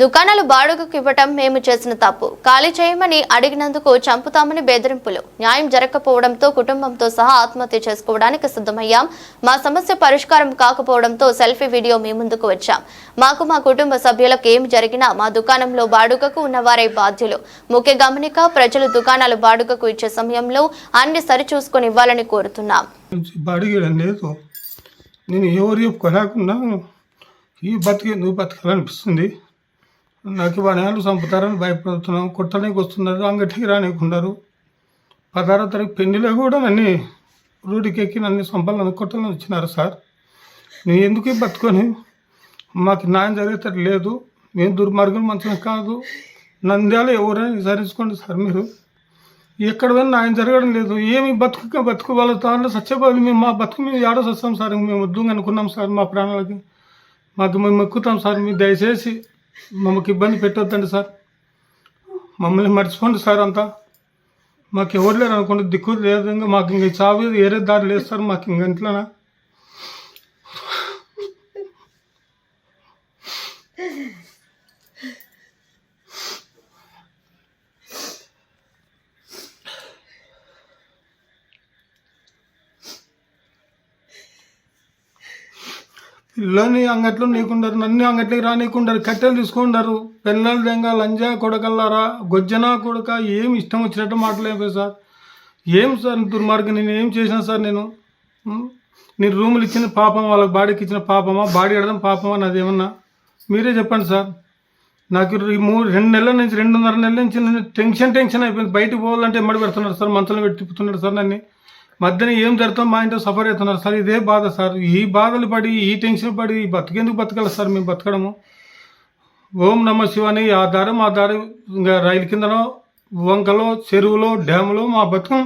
దుకాణాలు బాడుగకు ఇవ్వటం మేము చేసిన తప్పు. ఖాళీ చేయమని అడిగినందుకు చంపుతామని బెదిరింపులు. న్యాయం జరగకపోవడంతో కుటుంబంతో సహా ఆత్మహత్య చేసుకోవడానికి సిద్ధమయ్యాం. మా సమస్య పరిష్కారం కాకపోవడంతో సెల్ఫీ వీడియో మీ ముందుకు వచ్చాం. మాకు మా కుటుంబ సభ్యులకు ఏమి జరిగినా మా దుకాణంలో బాడుగకు ఉన్నవారే బాధ్యులు. ముఖ్య గమనిక ప్రజలు దుకాణాలు బాడుగకు ఇచ్చే సమయంలో అన్ని సరిచూసుకొని ఇవ్వాలని కోరుతున్నాం. నేను ఎవరు చెప్పుకోలేకుండా ఈ బతికే నువ్వు బతకాలనిపిస్తుంది. నాకు వాళ్ళు చంపుతారని భయపడుతున్నాం కొట్టడానికి వస్తున్నారు అంగటికి రానికుంటారు పదహారో తారీఖు పెళ్ళిలో కూడా నన్ను రూడికెక్కి నన్ను చంపాలని కొట్టాలని వచ్చినారు సార్. నేను ఎందుకు బతుకొని? మాకు న్యాయం జరిగేటట్టు లేదు. మేము దుర్మార్గం మంచిగా కాదు. నంద్యాల ఎవరైనా విచారించుకోండి సార్ మీరు. ఎక్కడ పోయినా న్యాయం జరగడం లేదు. ఏమి బతుకు బతుకు వాళ్ళ దాంట్లో సత్యబాబు మేము మా బతుకు మేము ఏడో వస్తాం సార్ మేము వద్దు అనుకున్నాం సార్ మా ప్రాణాలకి. మాకు మేము ఎక్కుతాం సార్ మీరు దయచేసి మమ్మకి ఇబ్బంది పెట్టొద్దండి సార్. మమ్మల్ని మర్చిపోండి సార్ అంతా. మాకు ఎవరు లేరు అనుకోండి దిక్కు లేదు ఇంకా మాకు ఇంక చావు ఏరే దారి లేదు సార్ మాకు ఇంక ఇంట్లోనా? పిల్లని అంగట్లో నీకుండారు నన్ను అంగట్లోకి రానీకుండారు కట్టెలు తీసుకుంటారు పిల్లలు దెంగ లంజా కొడకల్లారా? గొజ్జన కొడక ఏం ఇష్టం వచ్చినట్టు మాట్లాడే సార్. ఏం సార్ దుర్మార్గం? నేను ఏం చేసిన సార్ నేను? నేను రూములు ఇచ్చిన పాపం వాళ్ళకి బాడీకి ఇచ్చిన పాపమా? బాడీ అడడం పాపమా? నాది ఏమన్నా? మీరే చెప్పండి సార్. నాకు ఈ మూడు రెండు నెలల నుంచి రెండున్నర నెలల నుంచి టెన్షన్ టెన్షన్ అయిపోయింది. బయటకు పోవాలంటే ఎమ్మడి పెడుతున్నారు సార్. మంచంలో పెట్టి తిప్పుతున్నాడు సార్ నన్ను. మధ్యన ఏం జరుగుతాం మా ఇంట్లో సఫర్ అవుతున్నారు సార్ ఇదే బాధ సార్. ఈ బాధలు పడి ఈ టెన్షన్ పడి బతికేందుకు బతకాలి సార్ మేము బతకడము? ఓం నమ శివాని ఆ దారి మా దారి ఇంకా రైలు కిందనో వంకలో చెరువులో డ్యాములో మా బతుకం